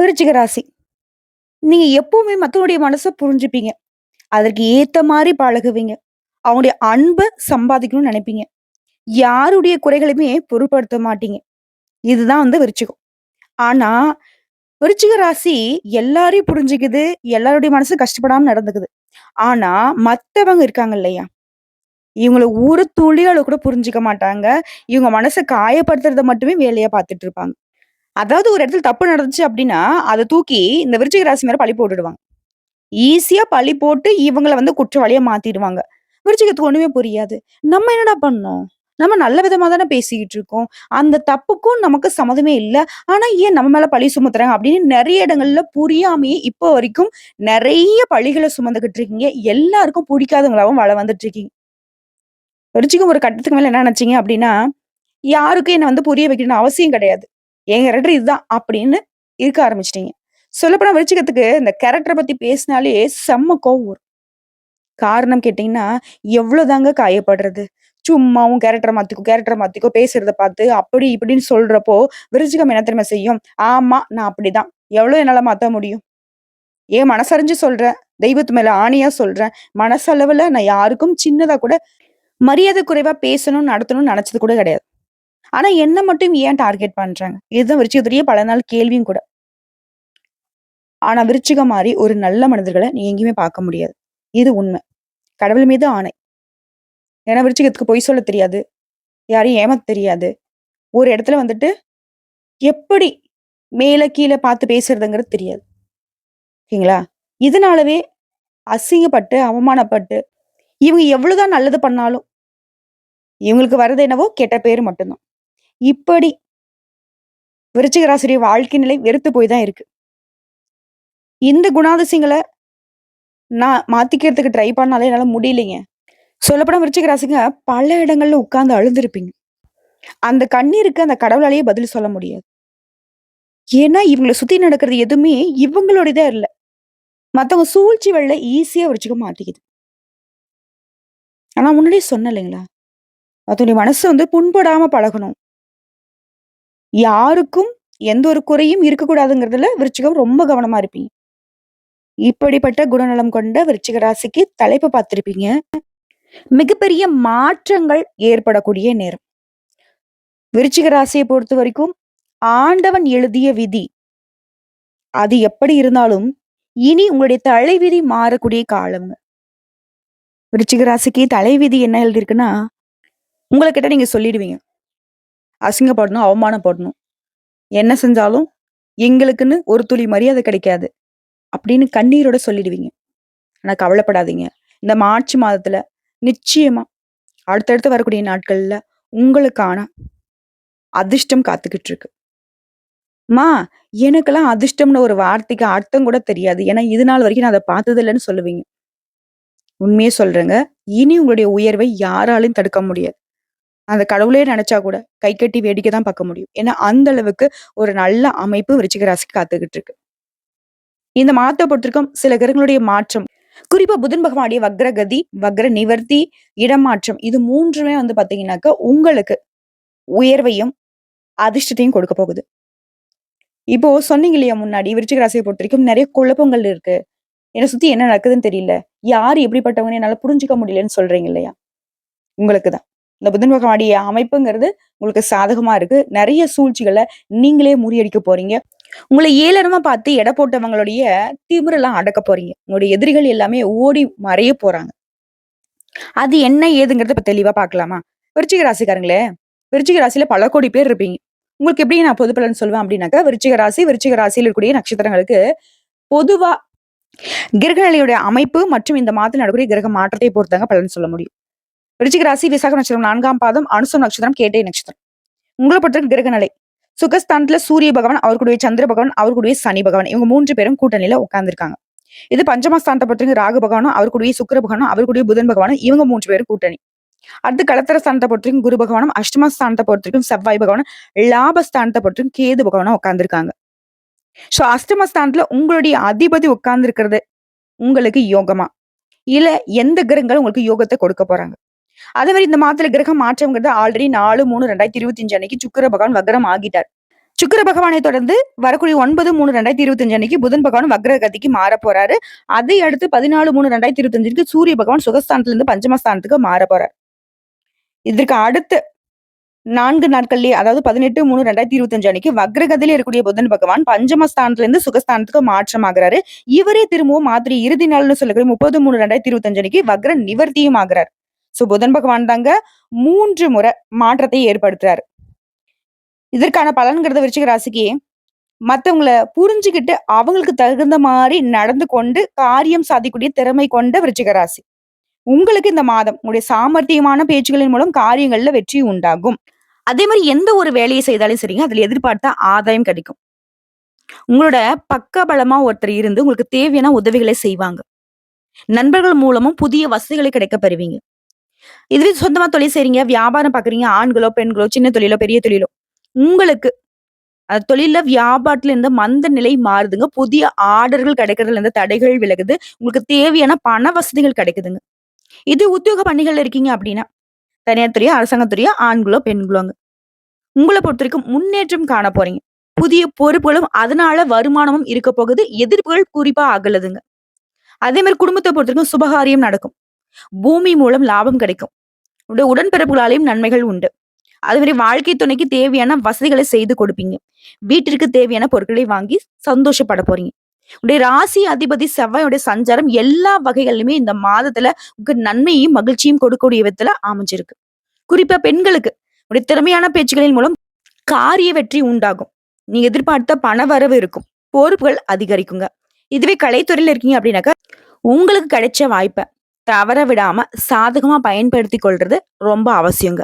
விருச்சிக ராசி. நீங்க எப்பவுமே மத்தவங்களுடைய மனசை புரிஞ்சுப்பீங்க. அதற்கு ஏத்த மாதிரி பழகுவீங்க. அவங்களுடைய அன்பை சம்பாதிக்கணும்னு நினைப்பீங்க யாருடைய குறைகளையுமே பொருட்படுத்த மாட்டீங்க. இதுதான் வந்து விருச்சிகம். ஆனா, விருச்சிக ராசி எல்லாரையும் புரிஞ்சுக்குது. எல்லாருடைய மனசு கஷ்டப்படாம நடந்துக்குது. ஆனா, மத்தவங்க இருக்காங்க இல்லையா? இவங்கள ஒரு துளிகளை கூட புரிஞ்சுக்க மாட்டாங்க. இவங்க மனசை காயப்படுத்துறத மட்டுமே வேலையா பார்த்துட்டு இருப்பாங்க. அதாவது ஒரு இடத்துல தப்பு நடந்துச்சு அப்படின்னா அதை தூக்கி இந்த விருச்சிக ராசி மேல பழி போட்டுடுவாங்க. ஈஸியா பழி போட்டு இவங்களை வந்து குற்றவாளியா மாத்திடுவாங்க. விருச்சிகத்துக்கு ஒண்ணுமே புரியாது. நம்ம என்னடா பண்ணோம்? நம்ம நல்ல விதமா தானே பேசிக்கிட்டு இருக்கோம். அந்த தப்புக்கும் நமக்கு சம்மதமே இல்லை ஆனா ஏன் நம்ம மேல பழி சுமத்துறாங்க? அப்படின்னு நிறைய இடங்கள்ல புரியாமயே இப்போ வரைக்கும் நிறைய பழிகளை சுமந்துகிட்டு இருக்கீங்க. எல்லாருக்கும் பிடிக்காதவங்களாவும் வள வந்துட்டு இருக்கீங்க. விருச்சிகம் ஒரு கட்டத்துக்கு மேல என்ன நினைச்சீங்க அப்படின்னா யாருக்கும் என்ன வந்து புரிய வைக்கணும்னு அவசியம் கிடையாது. என் கேரக்டர் இதுதான் அப்படின்னு இருக்க ஆரம்பிச்சிட்டீங்க சொல்லப்போனா விருச்சிகத்துக்கு இந்த கேரக்டரை பத்தி பேசினாலே செம்ம கோவம் வரும். காரணம் கேட்டீங்கன்னா, எவ்வளோதாங்க காயப்படுறது? சும்மா உன் கேரக்டர மாத்திக்கோ, கேரக்டரை மாத்திக்கோ பேசுறத பார்த்து அப்படி இப்படின்னு சொல்றப்போ, விருச்சிகம் என்ன தெரியுமா செய்யும்? ஆமா நான் அப்படிதான். எவ்வளோ என்னால மாத்த முடியும்? ஏன் மனசறிஞ்சு சொல்றேன். தெய்வத்து மேல ஆணையா சொல்றேன். மனசளவுல நான் யாருக்கும் சின்னதா கூட மரியாதை குறைவா பேசணும், நடத்தணும்னு நினைச்சது கூட கிடையாது. ஆனா என்ன மட்டும் ஏன் டார்கெட் பண்றாங்க? இதுதான் விருச்சிகத்துடைய பல நாள் கேள்வியும் கூட. ஆனா விருச்சிகம் மாதிரி ஒரு நல்ல மனிதர்களை நீ எங்கேயுமே பார்க்க முடியாது. இது உண்மை கடவுள் மீது ஆணை. ஏன்னா விருச்சிகத்துக்கு பொய் சொல்ல தெரியாது. யாரையும் ஏமாத்த தெரியாது. ஒரு இடத்துல வந்துட்டு எப்படி மேல கீழே பார்த்து பேசுறதுங்கிறது தெரியாது. ஓகேங்களா? இதனாலவே அசிங்கப்பட்டு, அவமானப்பட்டு, இவங்க எவ்வளவுதான் நல்லது பண்ணாலும், இவங்களுக்கு வர்றது என்னவோ கெட்ட பேர் மட்டும்தான் இப்படி விருச்சிக ராசியுடைய வாழ்க்கை நிலை வெறுத்து போய் தான் இருக்கு. இந்த குணாதிசயங்களை நான் மாத்திக்கிறதுக்கு ட்ரை பண்ணாலே என்னால் முடியலைங்க. சொல்லப்போனா விருச்சிக ராசிங்க பல இடங்கள்ல உட்கார்ந்து அழுந்திருப்பீங்க. அந்த கண்ணீருக்கு அந்த கடவுளாலேயே பதில் சொல்ல முடியாது. ஏன்னா இவங்களை சுத்தி நடக்கிறது எதுவுமே இவங்களோடதா இல்லை மற்றவங்க சூழ்ச்சி வெள்ள ஈஸியா விருச்சிக்க மாட்டிக்குது. ஆனா முன்னாடியே சொன்னேன் இல்லைங்களா? அதனுடைய மனசு வந்து புண்படாம பழகணும். யாருக்கும் எந்த ஒரு குறையும் இருக்கக்கூடாதுங்கிறதுல விருச்சிகம் ரொம்ப கவனமா இருப்பீங்க. இப்படிப்பட்ட குணநலம் கொண்ட விருச்சிக ராசிக்கு தலைப்பு பார்த்திருப்பீங்க. மிகப்பெரிய மாற்றங்கள் ஏற்படக்கூடிய நேரம். விருச்சிக பொறுத்த வரைக்கும் ஆண்டவன் எழுதிய விதி. அது எப்படி இருந்தாலும், இனி உங்களுடைய தலைவிதி மாறக்கூடிய காலம்ங்க. விருச்சிக ராசிக்கு தலைவிதி என்ன எழுதியிருக்குன்னா, உங்களை கிட்ட நீங்க சொல்லிடுவீங்க. அசிங்கப்படணும், அவமானப்படணும். என்ன செஞ்சாலும் எங்களுக்குன்னு ஒரு துளி மரியாதை கிடைக்காது. அப்படின்னு கண்ணீரோட சொல்லிடுவீங்க. ஆனா கவலைப்படாதீங்க. இந்த மார்ச் மாதத்துல நிச்சயமா அடுத்தடுத்து வரக்கூடிய நாட்கள்ல உங்களுக்கான அதிர்ஷ்டம் காத்துக்கிட்டு இருக்கு. மா எனக்கெல்லாம் அதிர்ஷ்டம்னு ஒரு வார்த்தைக்கு அர்த்தம் கூட தெரியாது. ஏன்னா இது நாள் வரைக்கும் நான் அதை பார்த்தது இல்லைன்னு சொல்லுவீங்க. உண்மையே சொல்றேங்க. இனி உங்களுடைய உயர்வை யாராலையும் தடுக்க முடியாது. அந்த கடவுளே நினைச்சா கூட கை கட்டி வேடிக்கை தான் பார்க்க முடியும். ஏன்னா அந்த அளவுக்கு ஒரு நல்ல அமைப்பு விருச்சிக ராசிக்கு காத்துக்கிட்டு இருக்கு. இந்த மாதத்தை பொறுத்திருக்கும் சில கிரகங்களுடைய மாற்றம், குறிப்பா புதன் பகவானுடைய வக்ரகதி, வக்ர நிவர்த்தி, இடமாற்றம் இது மூன்றுமே வந்து பாத்தீங்கன்னாக்க உங்களுக்கு உயர்வையும், அதிர்ஷ்டத்தையும் கொடுக்க போகுது. இப்போ சொன்னீங்க இல்லையா முன்னாடி விருச்சிக ராசிய பொறுத்தவரைக்கும் நிறைய குழப்பங்கள் இருக்கு. என்னை சுத்தி என்ன நடக்குதுன்னு தெரியல. யார் எப்படிப்பட்டவங்கன்னு என்னால புரிஞ்சுக்க முடியலன்னு சொல்றீங்க இல்லையா? உங்களுக்கு தான். இந்த புதன் பகவானுடைய அமைப்புங்கிறது உங்களுக்கு சாதகமா இருக்கு. நிறைய சூழ்ச்சிகளை நீங்களே முறியடிக்க போறீங்க. உங்களை ஏளனமா பார்த்து எடை போட்டவங்களுடைய திமிரெல்லாம் அடக்க போறீங்க. உங்களுடைய எதிரிகள் எல்லாமே ஓடி மறைய போறாங்க. அது என்ன ஏதுங்கிறத இப்ப தெளிவா பார்க்கலாமா? விருச்சிக ராசிக்காரங்களே, விருச்சிக ராசியில பல கோடி பேர் இருப்பீங்க. உங்களுக்கு எப்படி நான் பொது பலன் சொல்லுவேன் அப்படின்னாக்கா, விருச்சிக ராசி, விருச்சிக ராசியில் இருக்கக்கூடிய நட்சத்திரங்களுக்கு பொதுவா கிரகநிலையுடைய அமைப்பு மற்றும் இந்த மாதத்தில் நடக்கூடிய கிரக மாற்றத்தை பொறுத்தாங்க பலன் சொல்ல முடியும். விருச்சிக ராசி, விசாக நட்சத்திரம் நான்காம் பாதம், அனுசம் நட்சத்திரம், கேட்டை நட்சத்திரம். உங்கள பொறுத்தவரைக்கும் கிரகநிலை. சுகஸ்தானத்துல சூரிய பகவான், அவருக்குடைய சந்திர பகவான், அவர் சனி பகவான். இவங்க மூன்று பேரும் கூட்டணியில உட்கார்ந்துருக்காங்க இது பஞ்சமஸ்தானத்தை பொறுத்தவரைக்கும் ராகு பகவானும், அவர் சுக்கர சுக்கிர பகவானும், அவருக்குடைய புதன் பகவானும் இவங்க மூன்று பேரும் கூட்டணி. அடுத்து கலத்தர ஸ்தானத்தை பொறுத்தவரைக்கும் குரு பகவானும், அஷ்டமஸ்தானத்தை பொறுத்தவரைக்கும் செவ்வாய் பகவானும், லாபஸ்தானத்தை பொறுத்தவரைக்கும் கேது பகவானும் உட்கார்ந்துருக்காங்க ஸோ அஷ்டமஸ்தானத்துல உங்களுடைய அதிபதி உட்கார்ந்திருக்கிறது உங்களுக்கு யோகமா? இல்ல எந்த கிரகங்கள் உங்களுக்கு யோகத்தை கொடுக்க போறாங்க? அதே மாதிரி இந்த மாதத்துல கிரக மாற்றம்ங்கிறது ஆல்ரெடி 4, 3, 2025 அன்னைக்கு சுக்கிர பகவான் வக்ரம் ஆகிட்டார். சுக்கிர பகவானை தொடர்ந்து வரக்கூடிய ஒன்பது மூணு ரெண்டாயிரத்தி இருபத்தஞ்சு அன்னைக்கு புதன் பகவான் வக்ர கதிக்கு மாற போறாரு. அதை அடுத்து பதினாலு மூணு ரெண்டாயிரத்தி இருபத்தஞ்சுக்கு சூரிய பகவான் சுகஸ்தானத்துல இருந்து பஞ்சமஸ்தானத்துக்கு மாற போறார். இதற்கு அடுத்து நான்கு நாட்கள்லயே அதாவது பதினெட்டு மூணு ரெண்டாயிரத்தி இருபத்தஞ்சு அன்னைக்கு வக்ரகதிலே இருக்கக்கூடிய புதன் பகவான் பஞ்சமஸ்தானத்துல இருந்து சுகஸ்தானத்துக்கு மாற்றமாகிறாரு. இவரே திரும்பவும் மாதிரி இறுதி நாள்னு சொல்லக்கூடிய முப்பது மூணு ரெண்டாயிரத்தி இருபத்தஞ்சு அன்னைக்கு வக்ர நிவர்த்தியும் ஆகிறார். சோ புதன் பகவான் தாங்க மூன்று முறை மாற்றத்தை ஏற்படுத்துறாரு. இதற்கான பலன்கிறத விருச்சிக ராசிக்கு மற்றவங்களை புரிஞ்சுக்கிட்டு அவங்களுக்கு தகுந்த மாதிரி நடந்து கொண்டு காரியம் சாதிக்கக்கூடிய திறமை கொண்ட விருச்சிக ராசி. உங்களுக்கு இந்த மாதம் உங்களுடைய சாமர்த்தியமான பேச்சுகளின் மூலம் காரியங்கள்ல வெற்றி உண்டாகும். அதே மாதிரி எந்த ஒரு வேலையை செய்தாலும் சரிங்க அதுல எதிர்பார்த்த ஆதாயம் கிடைக்கும். உங்களோட பக்க பலமா ஒருத்தர் இருந்து உங்களுக்கு தேவையான உதவிகளை செய்வாங்க. நண்பர்கள் மூலமும் புதிய வசதிகளை கிடைக்க பெறுவீங்க. இதுவே சொந்தமா தொழில் செய்றீங்க வியாபாரம் பாக்குறீங்க ஆண்களோ பெண்களோ சின்ன தொழிலோ பெரிய தொழிலோ உங்களுக்கு அது தொழில்ல வியாபாரத்துல இருந்து மந்த நிலை மாறுதுங்க. புதிய ஆர்டர்கள் கிடைக்கிறதுல இருந்து தடைகள் விலகுது. உங்களுக்கு தேவையான பண வசதிகள் கிடைக்குதுங்க. இது உத்தியோக பணிகள்ல இருக்கீங்க அப்படின்னா தனியார் துறையோ அரசாங்கத்துறையோ ஆண்களோ பெண்களோங்க உங்களை பொறுத்த வரைக்கும் முன்னேற்றம் காண போறீங்க. புதிய பொறுப்புகளும் அதனால வருமானமும் இருக்க போகுது. எதிர்ப்புகள் குறிப்பா அகலுதுங்க. அதே மாதிரி குடும்பத்தை பொறுத்த வரைக்கும் சுபகாரியம் நடக்கும். பூமி மூலம் லாபம் கிடைக்கும். உடைய உடன்பிறப்புகளாலையும் நன்மைகள் உண்டு. அது மாதிரி வாழ்க்கை துணைக்கு தேவையான வசதிகளை செய்து கொடுப்பீங்க. வீட்டிற்கு தேவையான பொருட்களை வாங்கி சந்தோஷப்பட போறீங்க. உடைய ராசி அதிபதி செவ்வாயுடைய சஞ்சாரம் எல்லா வகைகளிலுமே இந்த மாதத்துல உங்க நன்மையும் மகிழ்ச்சியும் கொடுக்கக்கூடிய விதத்துல அமைஞ்சிருக்கு. குறிப்பா பெண்களுக்கு உடைய திறமையான பேச்சுகளின் மூலம் காரிய வெற்றி உண்டாகும். நீங்க எதிர்பார்த்த பண வரவு இருக்கும். பொறுப்புகள் அதிகரிக்குங்க. இதுவே கலைத்துறையில இருக்கீங்க அப்படின்னாக்கா உங்களுக்கு கிடைச்ச வாய்ப்பை. தவற விடாம சாதகமா பயன்படுத்தி கொள்றது ரொம்ப அவசியங்க.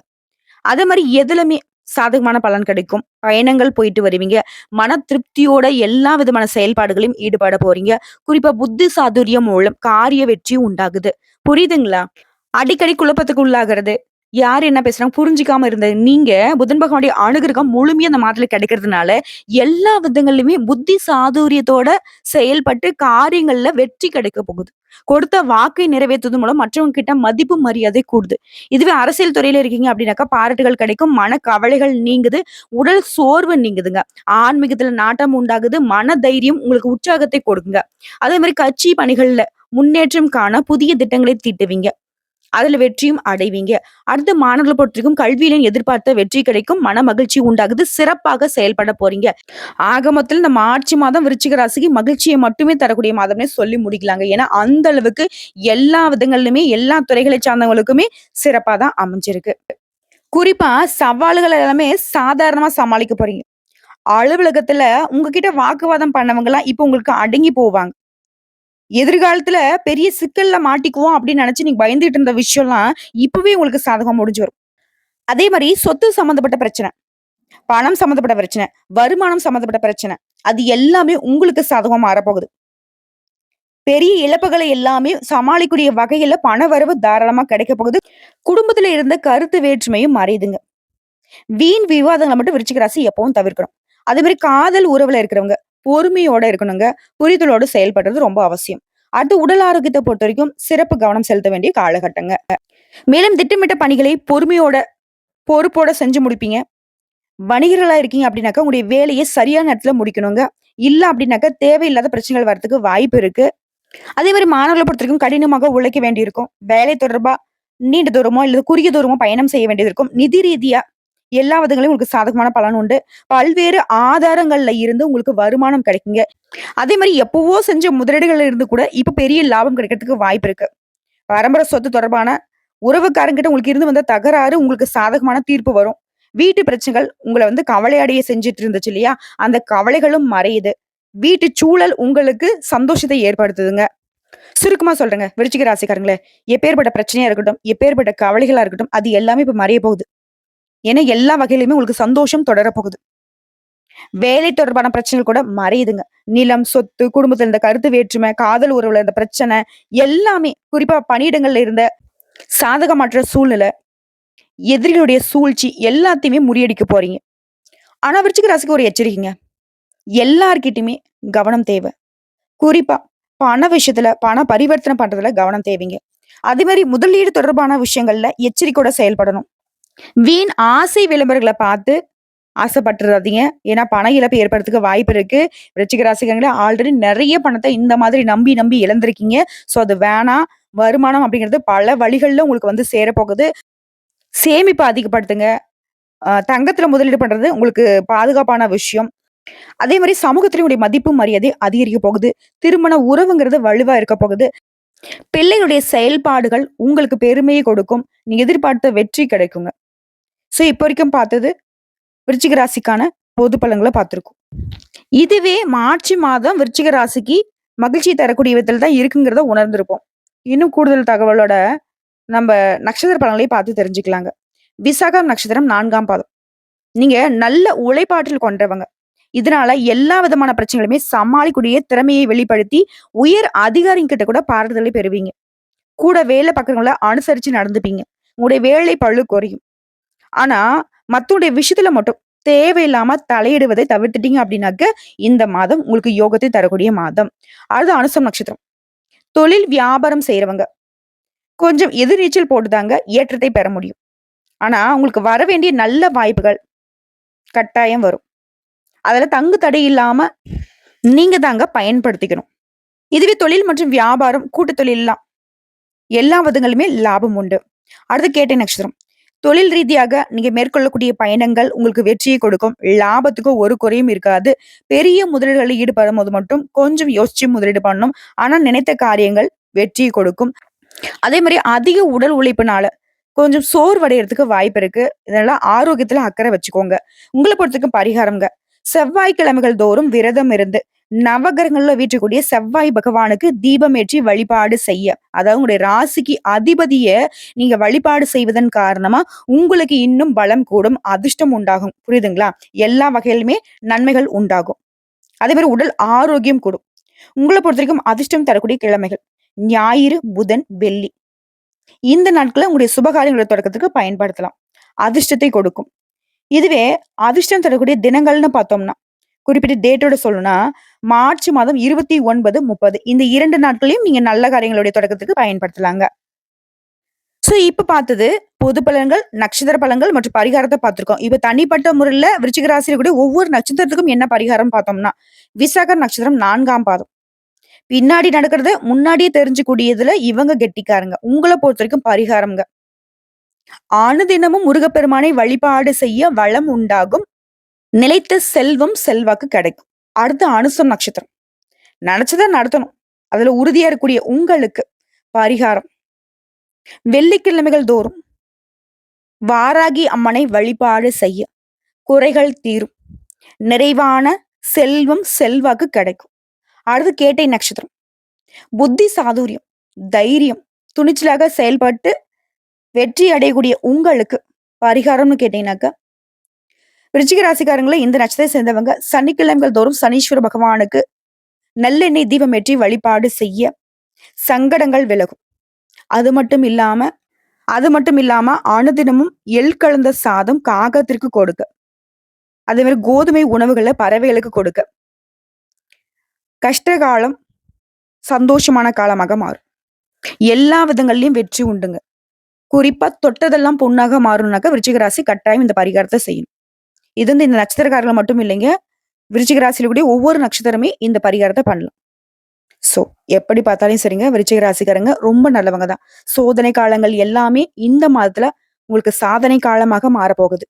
அதே மாதிரி எதுலுமே சாதகமான பலன் கிடைக்கும். பயணங்கள் போயிட்டு வருவீங்க. மன திருப்தியோட எல்லா விதமான செயல்பாடுகளையும் ஈடுபட போறீங்க. குறிப்பா புத்தி சாதுரியம் மூலம் காரிய வெற்றி உண்டாகுது. புரியுதுங்களா? அடிக்கடி குழப்பத்துக்கு உள்ளாகிறது. யார் என்ன பேசுறாங்க? புரிஞ்சுக்காம இருந்தது. நீங்க புதன் பகவானுடைய அணுகிருக்கம் முழுமையா அந்த மாதத்துல கிடைக்கிறதுனால எல்லா விதங்கள்லயுமே புத்தி சாதுரியத்தோட செயல்பட்டு காரியங்கள்ல வெற்றி கிடைக்க போகுது. கொடுத்த வாக்கை நிறைவேற்றுவது மூலம் மற்றவங்க கிட்ட மதிப்பு மரியாதை கூடுது. இதுவே அரசியல் துறையில இருக்கீங்க அப்படின்னாக்கா பாராட்டுகள் கிடைக்கும் மன கவலைகள் நீங்குது உடல் சோர்வு நீங்குதுங்க. ஆன்மீகத்துல நாட்டம் உண்டாகுது மன தைரியம் உங்களுக்கு உற்சாகத்தை கொடுக்குங்க. அதே மாதிரி கட்சி பணிகள்ல முன்னேற்றம் காண புதிய திட்டங்களை தீட்டுவீங்க. அதுல வெற்றியும் அடைவீங்க. அடுத்த மாணவர்களை பொறுத்திருக்கும் கல்வியிலும் எதிர்பார்த்த வெற்றி கிடைக்கும். மன மகிழ்ச்சி உண்டாகுது. சிறப்பாக செயல்பட போறீங்க. ஆக மொத்தத்தில் இந்த மார்ச் மாதம் விருச்சிக ராசிக்கு மகிழ்ச்சியை மட்டுமே தரக்கூடிய மாதம்னே சொல்லி முடிக்கலாங்க. ஏன்னா அந்த அளவுக்கு எல்லா விதங்களிலுமே எல்லா துறைகளை சார்ந்தவங்களுக்குமே சிறப்பாக தான் அமைஞ்சிருக்கு. குறிப்பா சவால்கள் எல்லாமே சாதாரணமா சமாளிக்க போறீங்க. அலுவலகத்துல உங்ககிட்ட வாக்குவாதம் பண்ணவங்க எல்லாம் இப்ப உங்களுக்கு அடங்கி போவாங்க. எதிர்காலத்துல பெரிய சிக்கல்ல மாட்டிக்குவோம் அப்படின்னு நினைச்சு நீங்க பயந்துட்டு இருந்த விஷயம்லாம் இப்பவே உங்களுக்கு சாதகம் முடிஞ்சு வரும். அதே மாதிரி சொத்து சம்பந்தப்பட்ட பிரச்சனை பணம் சம்பந்தப்பட்ட பிரச்சனை வருமானம் சம்பந்தப்பட்ட பிரச்சனை அது எல்லாமே உங்களுக்கு சாதகம் மாறப்போகுது. பெரிய இழப்புகளை எல்லாமே சமாளிக்கூடிய வகையில பண வரவு தாராளமா கிடைக்க போகுது. குடும்பத்துல இருந்த கருத்து வேற்றுமையும் மறையுதுங்க வீண் விவாதங்களை மட்டும் விருச்சிக ராசி எப்பவும் தவிர்க்கணும். அதே மாதிரி காதல் உறவுல இருக்கிறவங்க பொறுமையோட இருக்கணுங்க. புரிதலோட செயல்படுறது ரொம்ப அவசியம். அடுத்து உடல் ஆரோக்கியத்தை பொறுத்த வரைக்கும் சிறப்பு கவனம் செலுத்த வேண்டிய காலகட்டங்க. மேலும் திட்டமிட்ட பணிகளை பொறுமையோட பொறுப்போட செஞ்சு முடிப்பீங்க. வணிகர்களா இருக்கீங்க அப்படின்னாக்கா உங்களுடைய வேலையை சரியான நேரத்துல முடிக்கணுங்க. இல்ல அப்படின்னாக்கா தேவையில்லாத பிரச்சனைகள் வர்றதுக்கு வாய்ப்பு இருக்கு. அதே மாதிரி மாணவர்களை பொறுத்த வரைக்கும் கடினமாக உழைக்க வேண்டியிருக்கும். வேலை தொடர்பா நீண்ட தூரமோ இல்லது குறுகிய தூரமோ பயணம் செய்ய வேண்டியது இருக்கும் நிதி ரீதியா எல்லா விதங்களையும் உங்களுக்கு சாதகமான பலன் உண்டு. பல்வேறு ஆதாரங்கள்ல இருந்து உங்களுக்கு வருமானம் கிடைக்குங்க. அதே மாதிரி எப்பவோ செஞ்ச முதலீடுகள்ல இருந்து கூட இப்ப பெரிய லாபம் கிடைக்கிறதுக்கு வாய்ப்பு இருக்கு. பரம்பரை சொத்து தொடர்பான உறவுக்காரங்கிட்ட உங்களுக்கு இருந்து வந்த தகராறு உங்களுக்கு சாதகமான தீர்ப்பு வரும். வீட்டு பிரச்சனைகள் உங்களை வந்து கவலை அடைய செஞ்சுட்டு இருந்துச்சு இல்லையா? அந்த கவலைகளும் மறையுது. வீட்டு சூழல் உங்களுக்கு சந்தோஷத்தை ஏற்படுத்துதுங்க. சுருக்கமா சொல்றேங்க. விருச்சிக ராசிக்காரங்களே எப்பேற்பட்ட பிரச்சனையா இருக்கட்டும் எப்பேற்பட்ட கவலைகளா இருக்கட்டும் அது எல்லாமே இப்ப மறைய போகுது. ஏன்னா எல்லா வகையிலுமே உங்களுக்கு சந்தோஷம் தொடரப்போகுது வேலை தொடர்பான பிரச்சனைகள் கூட மறையுதுங்க நிலம் சொத்து குடும்பத்துல இருந்த கருத்து வேற்றுமை காதல் உறவுல இருந்த பிரச்சனை எல்லாமே குறிப்பா பணியிடங்கள்ல இருந்த சாதகமற்ற சூழ்நிலை எதிரிகளுடைய சூழ்ச்சி எல்லாத்தையுமே முறியடிக்க போறீங்க. ஆனா விருச்சிக ராசிக்கு ஒரு எச்சரிக்கைங்க. எல்லார்கிட்டயுமே கவனம் தேவை. குறிப்பா பண விஷயத்துல பண பரிவர்த்தனை பண்றதுல கவனம் தேவைங்க. அதே மாதிரி முதலீடு தொடர்பான விஷயங்கள்ல எச்சரிக்கையோட செயல்படணும். வீண் ஆசை விளம்பரங்களை பார்த்து ஆசைப்பட்டுறாதீங்க. ஏன்னா பண இழப்பு ஏற்படுறதுக்கு வாய்ப்பு இருக்கு. விருச்சிக ராசிக்காரங்களே ஆல்ரெடி நிறைய பணத்தை இந்த மாதிரி நம்பி, நம்பி இழந்திருக்கீங்க. ஸோ அது வேணாம். வருமானம் அப்படிங்கிறது பல வழிகளில் உங்களுக்கு வந்து சேரப்போகுது. சேமிப்பு அதிகப்படுத்துங்க. தங்கத்தில் தங்கத்துல முதலீடு பண்றது உங்களுக்கு பாதுகாப்பான விஷயம். அதே மாதிரி சமூகத்திலுடைய மதிப்பு, மரியாதை அதிகரிக்க போகுது. திருமண உறவுங்கிறது வலுவா இருக்க போகுது. பிள்ளைகளுடைய செயல்பாடுகள் உங்களுக்கு பெருமையை கொடுக்கும். நீங்க எதிர்பார்த்த வெற்றி கிடைக்குங்க. ஸோ இப்போ வரைக்கும் பார்த்தது விருச்சிக ராசிக்கான பொது பலன்களை பார்த்துருக்கோம் இதுவே மார்ச் மாதம் விருச்சிக ராசிக்கு மகிழ்ச்சி தரக்கூடிய விதத்தில் தான் இருக்குங்கிறத உணர்ந்திருப்போம். இன்னும் கூடுதல் தகவலோட நம்ம நட்சத்திர பலன்களையும் பார்த்து தெரிஞ்சுக்கலாங்க. விசாகம் நட்சத்திரம் நான்காம் பாதம். நீங்க நல்ல உழைப்பாற்றல் கொண்டவங்க. இதனால எல்லா விதமான பிரச்சனைகளுமே சமாளிக்கூடிய திறமையை வெளிப்படுத்தி, உயர் அதிகாரிங்கிட்ட கூட பாராட்டுதலை பெறுவீங்க. கூட வேலை பக்கங்களை அனுசரிச்சு நடந்துப்பீங்க. உங்களுடைய வேலை பழு குறையும். ஆனா, மத்தவங்களுடைய விஷயத்துல மட்டும் தேவையில்லாம தலையிடுவதை தவிர்த்துட்டீங்க அப்படின்னாக்க, இந்த மாதம் உங்களுக்கு யோகத்தை தரக்கூடிய மாதம். அடுத்து அனுசம் நட்சத்திரம். தொழில், வியாபாரம் செய்யறவங்க கொஞ்சம் எதிர்நீச்சல் போட்டு தாங்க ஏற்றத்தை பெற முடியும். ஆனா, உங்களுக்கு வர வேண்டிய நல்ல வாய்ப்புகள் கட்டாயம் வரும். அதில் தங்கு தடை இல்லாம நீங்க தாங்க பயன்படுத்திக்கணும். இதுவே தொழில் மற்றும் வியாபாரம், கூட்டு தொழில்லாம் எல்லா விதங்களுமே லாபம் உண்டு. அடுத்து கேட்டை நட்சத்திரம். தொழில் ரீதியாக நீங்க மேற்கொள்ளக்கூடிய பயணங்கள் உங்களுக்கு வெற்றியை கொடுக்கும். லாபத்துக்கு ஒரு குறையும் இருக்காது. பெரிய முதலீடுகளில் ஈடுபடும்போது மட்டும் கொஞ்சம் யோசிச்சு முதலீடு பண்ணணும். ஆனா நினைத்த காரியங்கள் வெற்றியை கொடுக்கும். அதே மாதிரி அதிக உடல் உழைப்புனால கொஞ்சம் சோர்வடைகிறதுக்கு வாய்ப்பு இருக்கு. இதனால ஆரோக்கியத்துல அக்கறை வச்சுக்கோங்க. உங்களை பொறுத்தவரைக்கும் பரிகாரம்ங்க. செவ்வாய்க்கிழமைகள் தோறும் விரதம் இருந்து, நவகிரகங்கள்ல வீற்றக்கூடிய செவ்வாய் பகவானுக்கு தீபமேற்றி வழிபாடு செய்ய, அதாவது உங்களுடைய ராசிக்கு அதிபதிய நீங்க வழிபாடு செய்வதன் காரணமா, உங்களுக்கு இன்னும் பலம் கூடும். அதிர்ஷ்டம் உண்டாகும். புரியுதுங்களா? எல்லா வகையிலுமே நன்மைகள் உண்டாகும். அதே மாதிரி உடல் ஆரோக்கியம் கூடும். உங்களை பொறுத்த வரைக்கும் அதிர்ஷ்டம் தரக்கூடிய கிழமைகள். ஞாயிறு, புதன், வெள்ளி. இந்த நாட்கள உங்களுடைய சுபகாரியங்களோட தொடக்கத்துக்கு பயன்படுத்தலாம். அதிர்ஷ்டத்தை கொடுக்கும். இதுவே அதிர்ஷ்டம் தரக்கூடிய தினங்கள்னு பார்த்தோம்னா, குறிப்பிட்ட டேட்டோட சொல்லணும்னா, மார்ச் மாதம் 29, 30 இந்த இரண்டு நாட்களையும் நீங்க நல்ல காரியங்களுடைய தொடக்கத்துக்கு பயன்படுத்தலாங்க. ஸோ இப்போ பார்த்தது பொது பலன்கள், நட்சத்திர பலன்கள் மற்றும் பரிகாரத்தை பார்த்துருக்கோம் இப்போ தனிப்பட்ட முறையில் விருச்சிகராசியில் கூட ஒவ்வொரு நட்சத்திரத்துக்கும் என்ன பரிகாரம் பார்த்தோம்னா, விசாக நட்சத்திரம் நான்காம் பாதம். பின்னாடி நடக்கிறத முன்னாடியே தெரிஞ்சுக்கூடியதுல இவங்க கெட்டிக்காரங்க. பொறுத்த வரைக்கும் பரிகாரம்ங்க. அனுதினமும் முருகப்பெருமானை வழிபாடு செய்ய வளம் உண்டாகும். நிலைத்த செல்வம், செல்வாக்கு கிடைக்கும். அடுத்து அனுசம் நட்சத்திரம். நினைச்சதை நடத்தணும். அதுல உறுதியா இருக்கக்கூடிய உங்களுக்கு பரிகாரம். வெள்ளிக்கிழமைகள் தோறும் வாராகி அம்மனை வழிபாடு செய்ய குறைகள் தீரும். நிறைவான செல்வம், செல்வாக்கு கிடைக்கும். அடுத்து கேட்டை நட்சத்திரம். புத்தி சாதுரியம், தைரியம், துணிச்சலாக செயல்பட்டு வெற்றி அடையக்கூடிய உங்களுக்கு பரிகாரம்னு கேட்டீங்கன்னாக்கா விருச்சிக ராசிக்காரங்களை இந்த நட்சத்திரத்தை சேர்ந்தவங்க சனிக்கிழமைகள் தோறும் சனீஸ்வர பகவானுக்கு நல்லெண்ணெய் தீபம் ஏற்றி வழிபாடு செய்ய சங்கடங்கள் விலகும். அது மட்டும் இல்லாம அது மட்டும் இல்லாம அனுதினமும் எள் கலந்த சாதம் காகத்திற்கு கொடுக்க. அதே மாதிரி கோதுமை உணவுகளை பறவைகளுக்கு கொடுக்க. கஷ்ட காலம் சந்தோஷமான காலமாக மாறும். எல்லா விதங்கள்லயும் வெற்றி உண்டுங்க. குறிப்பா தொட்டதெல்லாம் பொண்ணாக மாறணும்னாக்க விருச்சிகராசி கட்டாயம் இந்த பரிகாரத்தை செய்யணும். இது வந்து இந்த நட்சத்திரக்காரர்கள் மட்டும் இல்லைங்க. விருச்சிக ராசியில கூடிய ஒவ்வொரு நட்சத்திரமே இந்த பரிகாரத்தை பண்ணலாம். ஸோ எப்படி பார்த்தாலும் சரிங்க, விருச்சிக ராசிக்காரங்க ரொம்ப நல்லவங்க தான். சோதனை காலங்கள் எல்லாமே இந்த மாதத்துல உங்களுக்கு சாதனை காலமாக மாறப்போகுது.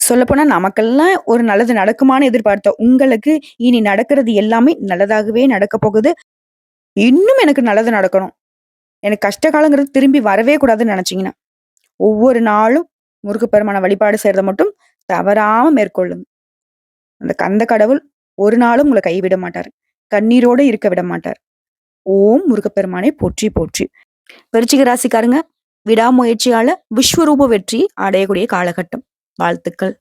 சொல்லப்போனா நமக்கெல்லாம் ஒரு நல்லது நடக்குமான்னு எதிர்பார்த்த உங்களுக்கு, இனி நடக்கிறது எல்லாமே நல்லதாகவே நடக்கப் போகுது. இன்னும் எனக்கு நல்லது நடக்கணும். எனக்கு கஷ்ட காலங்கிறது திரும்பி வரவே கூடாதுன்னு நினைச்சிங்கன்னா ஒவ்வொரு நாளும் முருகப்பெருமான வழிபாடு செய்யறத மட்டும் தவறாம மேற்கொள்ளுங்க. அந்த கந்த கடவுள் ஒரு நாளும் உங்களை கைவிட மாட்டார் கண்ணீரோட இருக்க விட மாட்டார். ஓம் முருகப்பெருமானை போற்றி போற்றி. விருச்சிக ராசிக்காரங்க விடாமுயற்சியால விஸ்வரூப வெற்றி அடையக்கூடிய காலகட்டம். வாழ்த்துக்கள்.